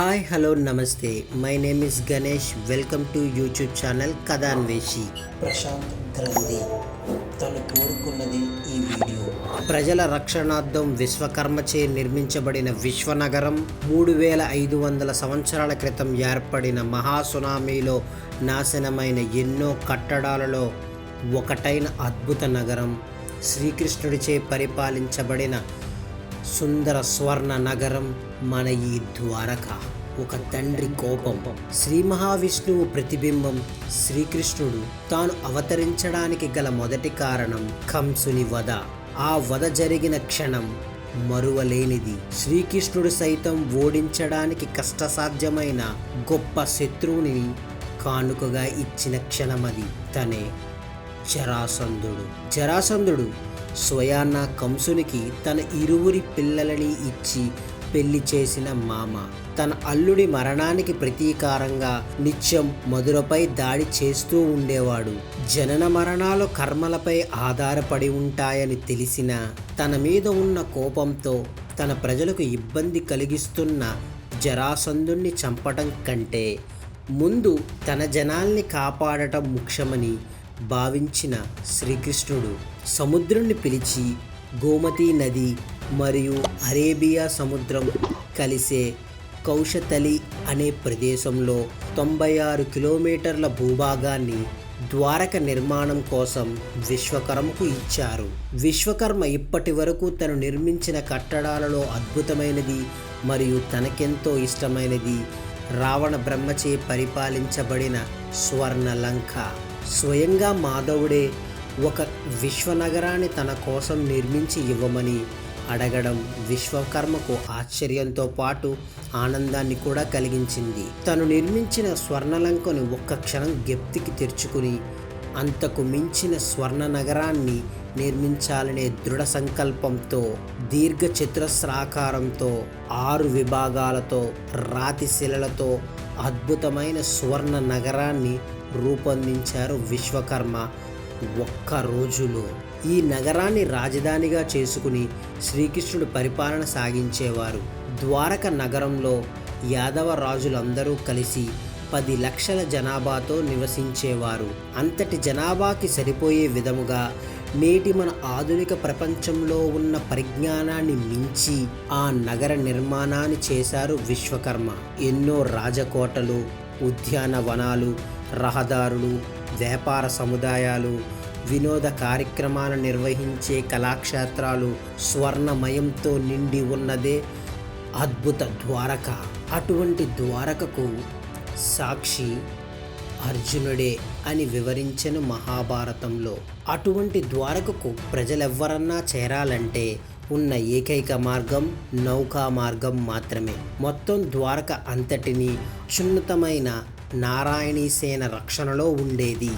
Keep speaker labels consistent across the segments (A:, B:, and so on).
A: Hi hello namaste my name is Ganesh welcome to YouTube channel Kathanveshi
B: Prashanth Granthi తను కోరుకున్నది ఈ video.
A: ప్రజల రక్షణార్థం విశ్వకర్మచే నిర్మించబడిన విశ్వనగరం మూడు వేల ఐదు వందల సంవత్సరాల క్రితం ఏర్పడిన మహాసునామీలో నాశనమైన ఎన్నో కట్టడాలలో ఒకటైన అద్భుత నగరం. శ్రీకృష్ణుడిచే పరిపాలించబడిన సుందర స్వర్ణ నగరం మన ఈ ద్వారక. ఒక తండ్రి కోపం శ్రీ మహావిష్ణువు ప్రతిబింబం శ్రీకృష్ణుడు తాను అవతరించడానికి గల మొదటి కారణం కంసుని వధ. ఆ వధ జరిగిన క్షణం మరువలేనిది. శ్రీకృష్ణుడు సైతం ఓడించడానికి కష్టసాధ్యమైన గొప్ప శత్రువుని కానుకగా ఇచ్చిన క్షణమది తనే జరాసంధుడు. జరాసంధుడు స్వయాన కంసునికి తన ఇరువురి పిల్లలని ఇచ్చి పెళ్ళి చేసిన మామ. తన అల్లుడి మరణానికి ప్రతీకారంగా నిత్యం మధురపై దాడి చేస్తూ ఉండేవాడు. జనన మరణాలు కర్మలపై ఆధారపడి ఉంటాయని తెలిసిన తన మీద ఉన్న కోపంతో తన ప్రజలకు ఇబ్బంది కలిగిస్తున్న జరాసంధుణ్ణి చంపటం కంటే ముందు తన జనాల్ని కాపాడటం ముఖ్యమని భావించిన శ్రీకృష్ణుడు సముద్రుణ్ణి పిలిచి గోమతీ నది మరియు అరేబియా సముద్రం కలిసే కౌశతలి అనే ప్రదేశంలో తొంభై ఆరు కిలోమీటర్ల భూభాగాన్ని ద్వారక నిర్మాణం కోసం విశ్వకర్మకు ఇచ్చారు. విశ్వకర్మ ఇప్పటి వరకు తను నిర్మించిన కట్టడాలలో అద్భుతమైనది మరియు తనకెంతో ఇష్టమైనది రావణ బ్రహ్మచే పరిపాలించబడిన స్వర్ణలంక. స్వయంగా మాధవుడే ఒక విశ్వనగరాన్ని తన కోసం నిర్మించి ఇవ్వమని అడగడం విశ్వకర్మకు ఆశ్చర్యంతో పాటు ఆనందాన్ని కూడా కలిగించింది. తను నిర్మించిన స్వర్ణలంకను ఒక్క క్షణం గెప్తికి తెరుచుకుని అంతకు మించిన స్వర్ణ నగరాన్ని నిర్మించాలనే దృఢ సంకల్పంతో దీర్ఘ చతురస్రాకారంతో ఆరు విభాగాలతో రాతి శిలలతో అద్భుతమైన స్వర్ణ నగరాన్ని రూపొందించారు విశ్వకర్మ ఒక్క రోజులో ఈ నగరాన్ని రాజధానిగా చేసుకుని శ్రీకృష్ణుడు పరిపాలన సాగించేవారు. ద్వారక నగరంలో యాదవ రాజులందరూ కలిసి పది లక్షల జనాభాతో నివసించేవారు. అంతటి జనాభాకి సరిపోయే విధముగా నేటి మన ఆధునిక ప్రపంచంలో ఉన్న పరిజ్ఞానాన్ని మించి ఆ నగర నిర్మాణాన్ని చేశారు విశ్వకర్మ. ఎన్నో రాజకోటలు ఉద్యానవనాలు రహదారులు వ్యాపార సముదాయాలు వినోద కార్యక్రమాలు నిర్వహించే కళాక్షేత్రాలు స్వర్ణమయంతో నిండి ఉన్నదే అద్భుత ద్వారక. అటువంటి ద్వారకకు సాక్షి అర్జునుడే అని వివరించను మహాభారతంలో. అటువంటి ద్వారకకు ప్రజలెవ్వరన్నా చేరాలంటే ఉన్న ఏకైక మార్గం నౌకా మార్గం మాత్రమే. మొత్తం ద్వారక అంతటిని క్షున్నతమైన నారాయణీ సేన రక్షణలో ఉండేది.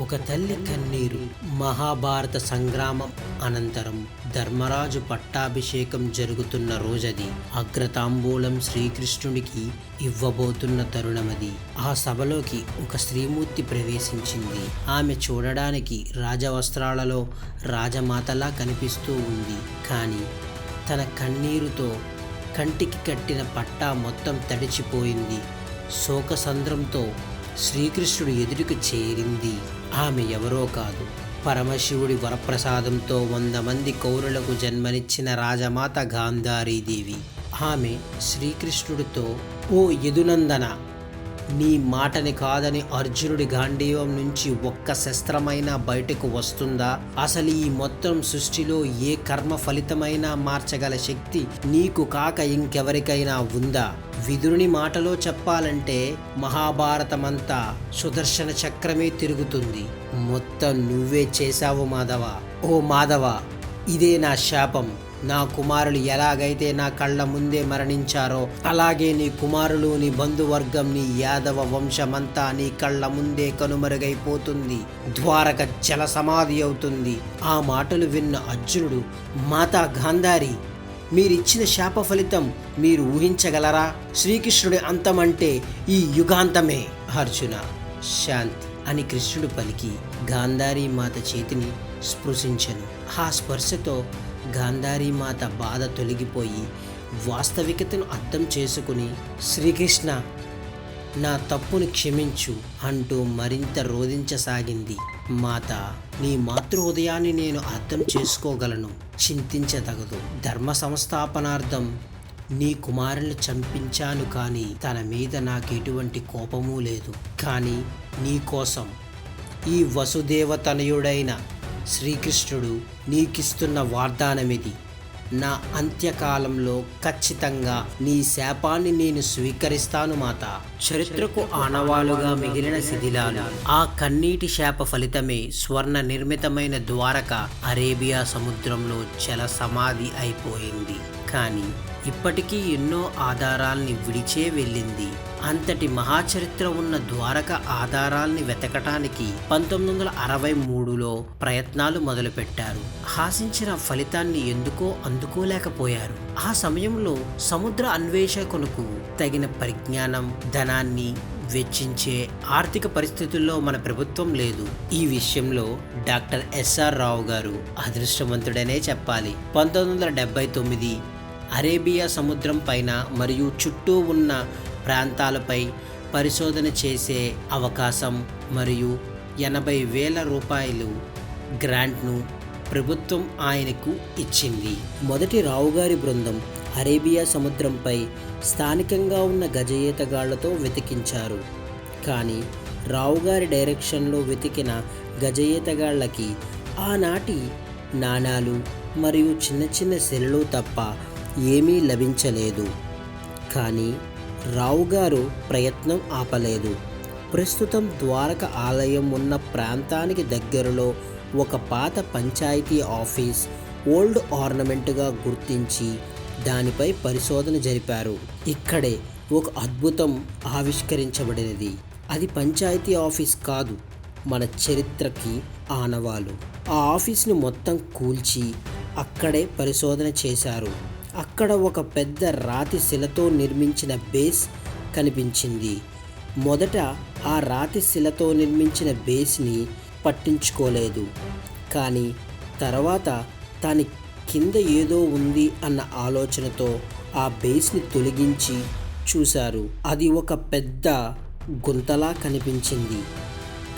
A: ఒక తల్లి కన్నీరు మహాభారత సంగ్రామం అనంతరం ధర్మరాజు పట్టాభిషేకం జరుగుతున్న రోజది. అగ్రతాంబూలం శ్రీకృష్ణుడికి ఇవ్వబోతున్న తరుణమది. ఆ సభలోకి ఒక స్త్రీమూర్తి ప్రవేశించింది. ఆమె చూడడానికి రాజవస్త్రాలలో రాజమాతలా కనిపిస్తూ ఉంది. కానీ తన కన్నీరుతో కంటికి కట్టిన పట్టా మొత్తం తడిచిపోయింది. శోకసంద్రంతో శ్రీకృష్ణుడు ఎదుటికి చేరింది. ఆమె ఎవరో కాదు. పరమశివుడి వరప్రసాదంతో వంద మంది కౌరులకు జన్మనిచ్చిన రాజమాత గాంధారీదేవి. ఆమె శ్రీకృష్ణుడితో ఓ యదునందన నీ మాటని కాదని అర్జునుడి గాంధీవం నుంచి ఒక్క శస్త్రమైనా బయటకు వస్తుందా? అసలు ఈ మొత్తం సృష్టిలో ఏ కర్మ ఫలితమైనా మార్చగల శక్తి నీకు కాక ఇంకెవరికైనా ఉందా? విదురుని మాటలో చెప్పాలంటే మహాభారతమంతా సుదర్శన చక్రమే తిరుగుతుంది. మొత్తం నువ్వే చేశావు మాధవ. ఓ మాధవ ఇదే నా శాపం. నా కుమారులు ఎలాగైతే నా కళ్ళ ముందే మరణించారో అలాగే నీ కుమారులు నీ బంధువర్గం నీ యాదవ వంశమంతా నీ కళ్ళ ముందే కనుమరుగైపోతుంది. ద్వారక జల సమాధి అవుతుంది. ఆ మాటలు విన్న అర్జునుడు మాతా గాంధారి మీరిచ్చిన శాప ఫలితం మీరు ఊహించగలరా? శ్రీకృష్ణుడి అంతమంటే ఈ యుగాంతమే. అర్జున శాంతి అని కృష్ణుడు పలికి గాంధారీ మాత చేతిని స్పృశించను. ఆ స్పర్శతో మాత బాధ తొలగిపోయి వాస్తవికతను అర్థం చేసుకుని శ్రీకృష్ణ నా తప్పును క్షమించు అంటూ మరింత రోధించసాగింది. మాత నీ మాతృహృదయాన్ని నేను అర్థం చేసుకోగలను చింతించదగదు. ధర్మ సంస్థాపనార్థం నీ కుమారుని చంపించాను కానీ తన మీద నాకు ఎటువంటి కోపమూ లేదు. కానీ నీ కోసం ఈ వసుదేవ తనయుడైన శ్రీకృష్ణుడు నీకిస్తున్న వాగ్దానమిది. నా అంత్యకాలంలో ఖచ్చితంగా నీ శాపాన్ని నేను స్వీకరిస్తాను మాత. చరిత్రకు ఆనవాలుగా మిగిలిన శిథిలాలు. ఆ కన్నీటి శాప ఫలితమే స్వర్ణ నిర్మితమైన ద్వారక అరేబియా సముద్రంలో చల సమాధి అయిపోయింది. కానీ ఇప్పటికీ ఎన్నో ఆధారాల్ని విడిచే వెళ్ళింది. అంతటి మహాచరిత్ర ఉన్న ద్వారక ఆధారాల్ని వెతకటానికి పంతొమ్మిది వందల అరవై మూడులో ప్రయత్నాలు మొదలుపెట్టారు. ఆశించిన ఫలితాన్ని ఎందుకో అందుకోలేకపోయారు. ఆ సమయంలో సముద్ర అన్వేషకులకు తగిన పరిజ్ఞానం ధనాన్ని వెచ్చించే ఆర్థిక పరిస్థితుల్లో మన ప్రభుత్వం లేదు. ఈ విషయంలో డాక్టర్ ఎస్ఆర్ రావు గారు అదృష్టవంతుడనే చెప్పాలి. పంతొమ్మిది వందల డెబ్బై తొమ్మిది అరేబియా సముద్రం పైన మరియు చుట్టూ ఉన్న ప్రాంతాలపై పరిశోధన చేసే అవకాశం మరియు ఎనభై వేల రూపాయలు గ్రాంట్ను ప్రభుత్వం ఆయనకు ఇచ్చింది. మొదటి రావుగారి బృందం అరేబియా సముద్రంపై స్థానికంగా ఉన్న గజఈతగాళ్ళతో వెతికించారు. కానీ రావుగారి డైరెక్షన్లో వెతికిన గజఈతగాళ్ళకి ఆనాటి నాణాలు మరియు చిన్న చిన్న శిలలు తప్ప ఏమీ లభించలేదు. కానీ రావు గారు ప్రయత్నం ఆపలేదు. ప్రస్తుతం ద్వారక ఆలయం ఉన్న ప్రాంతానికి దగ్గరలో ఒక పాత పంచాయతీ ఆఫీస్ ఓల్డ్ ఆర్నమెంట్గా గుర్తించి దానిపై పరిశోధన జరిపారు. ఇక్కడే ఒక అద్భుతం ఆవిష్కరించబడినది. అది పంచాయతీ ఆఫీస్ కాదు మన చరిత్రకి ఆనవాలు. ఆ ఆఫీస్ని మొత్తం కూల్చి అక్కడే పరిశోధన చేశారు. అక్కడ ఒక పెద్ద రాతి శిలతో నిర్మించిన బేస్ కనిపించింది. మొదట ఆ రాతి శిలతో నిర్మించిన బేస్ని పట్టించుకోలేదు. కానీ తర్వాత దాని కింద ఏదో ఉంది అన్న ఆలోచనతో ఆ బేస్ని తొలగించి చూశారు. అది ఒక పెద్ద గుంతలా కనిపించింది.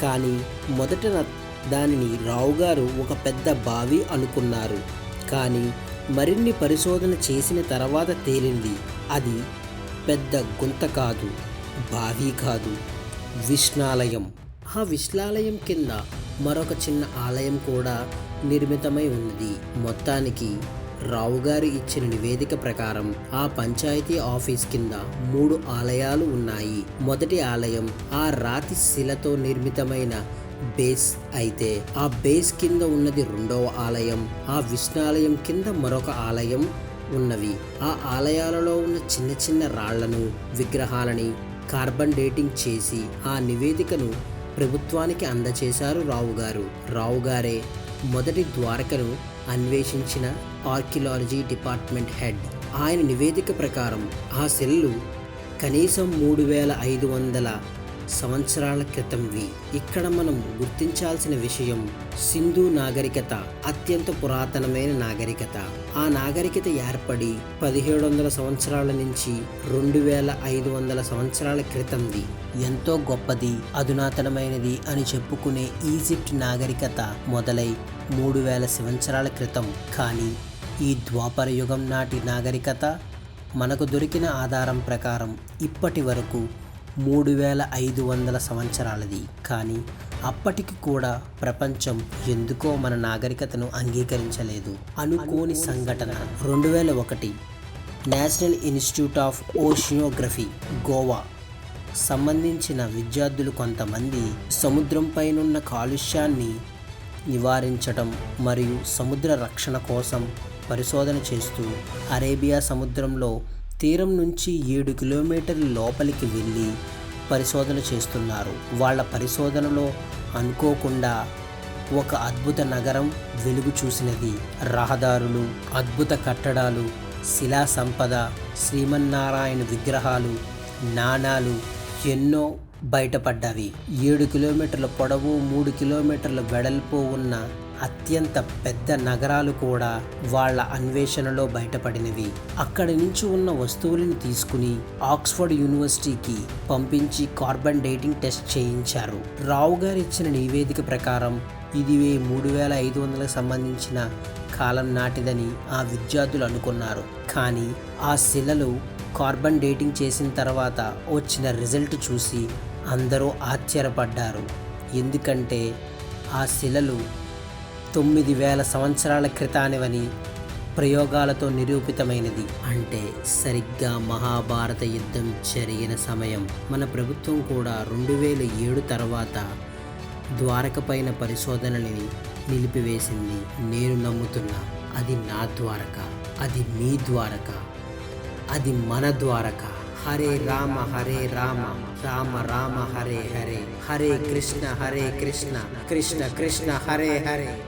A: కానీ మొదట దానిని రావుగారు ఒక పెద్ద బావి అనుకున్నారు. కానీ మరిన్ని పరిశోధన చేసిన తర్వాత తేలింది. అది పెద్ద గుంత కాదు బావి కాదు విష్ణాలయం ఆ విష్ణాలయం కింద మరొక చిన్న ఆలయం కూడా నిర్మితమై ఉన్నది. మొత్తానికి రావుగారు ఇచ్చిన నివేదిక ప్రకారం ఆ పంచాయతీ ఆఫీస్ కింద మూడు ఆలయాలు ఉన్నాయి. మొదటి ఆలయం ఆ రాతి శిలతో నిర్మితమైన బేస్ అయితే ఆ బేస్ కింద ఉన్నది రెండవ ఆలయం ఆ విష్ణాలయం కింద మరొక ఆలయం ఉన్నవి. ఆ ఆలయాలలో ఉన్న చిన్న చిన్న రాళ్ళను విగ్రహాలని కార్బన్ డేటింగ్ చేసి ఆ నివేదికను ప్రభుత్వానికి అందచేశారు రావు గారు రావు గారే మొదటి ద్వారకను అన్వేషించిన ఆర్కియాలజీ డిపార్ట్మెంట్ హెడ్. ఆయన నివేదిక ప్రకారం ఆ సెల్లు కనీసం మూడు వేల ఐదు వందల సంవత్సరాల క్రితంవి ఇక్కడ మనం గుర్తించాల్సిన విషయం సింధు నాగరికత అత్యంత పురాతనమైన నాగరికత. ఆ నాగరికత ఏర్పడి పదిహేడు వందల సంవత్సరాల నుంచి రెండు వేల ఐదు వందల సంవత్సరాల క్రితంది ఎంతో గొప్పది అధునాతనమైనది అని చెప్పుకునే ఈజిప్ట్ నాగరికత మొదలై మూడు వేల సంవత్సరాల క్రితం. కానీ ఈ ద్వాపర యుగం నాటి నాగరికత మనకు దొరికిన ఆధారం ప్రకారం ఇప్పటి వరకు మూడు వేల ఐదు వందల సంవత్సరాలది. కానీ అప్పటికి కూడా ప్రపంచం ఎందుకో మన నాగరికతను అంగీకరించలేదు అనుకోని సంఘటన. రెండు వేల ఒకటి National Institute of Oceanography Goa. సంబంధించిన విద్యార్థులు కొంతమంది సముద్రంపైనున్న కాలుష్యాన్ని నివారించటం మరియు సముద్ర రక్షణ కోసం పరిశోధన చేస్తూ అరేబియా సముద్రంలో తీరం నుంచి ఏడు కిలోమీటర్ల లోపలికి వెళ్ళి పరిశోధన చేస్తున్నారు. వాళ్ళ పరిశోధనలో అనుకోకుండా ఒక అద్భుత నగరం వెలుగు చూసినది. రహదారులు అద్భుత కట్టడాలు శిలా సంపద శ్రీమన్నారాయణ విగ్రహాలు నాణాలు ఎన్నో బయటపడ్డవి ఏడు కిలోమీటర్ల పొడవు మూడు కిలోమీటర్ల వెడల్పు ఉన్న అత్యంత పెద్ద నగరాలు కూడా వాళ్ళ అన్వేషణలో బయటపడినవి. అక్కడి నుంచి ఉన్న వస్తువులను తీసుకుని ఆక్స్ఫర్డ్ యూనివర్సిటీకి పంపించి కార్బన్ డేటింగ్ టెస్ట్ చేయించారు. రావు గారు ఇచ్చిన నివేదిక ప్రకారం ఇది మూడు వేల ఐదు వందలకు సంబంధించిన కాలం నాటిదని ఆ విద్యార్థులు అనుకున్నారు. కానీ ఆ శిలలు కార్బన్ డేటింగ్ చేసిన తర్వాత వచ్చిన రిజల్ట్ చూసి అందరూ ఆశ్చర్యపడ్డారు. ఎందుకంటే ఆ శిలలు తొమ్మిది వేల సంవత్సరాల క్రితానివని ప్రయోగాలతో నిరూపితమైనది. అంటే సరిగ్గా మహాభారత యుద్ధం జరిగిన సమయం. మన ప్రభుత్వం కూడా రెండు వేల ఏడు తర్వాత ద్వారకపైన పరిశోధనని పరిశోధనలని నిలిపివేసింది. నేను నమ్ముతున్నా అది నా ద్వారక అది మీ ద్వారక అది మన ద్వారక. హరే రామ హరే రామ రామ రామ హరే హరే. హరే కృష్ణ హరే కృష్ణ కృష్ణ కృష్ణ హరే హరే.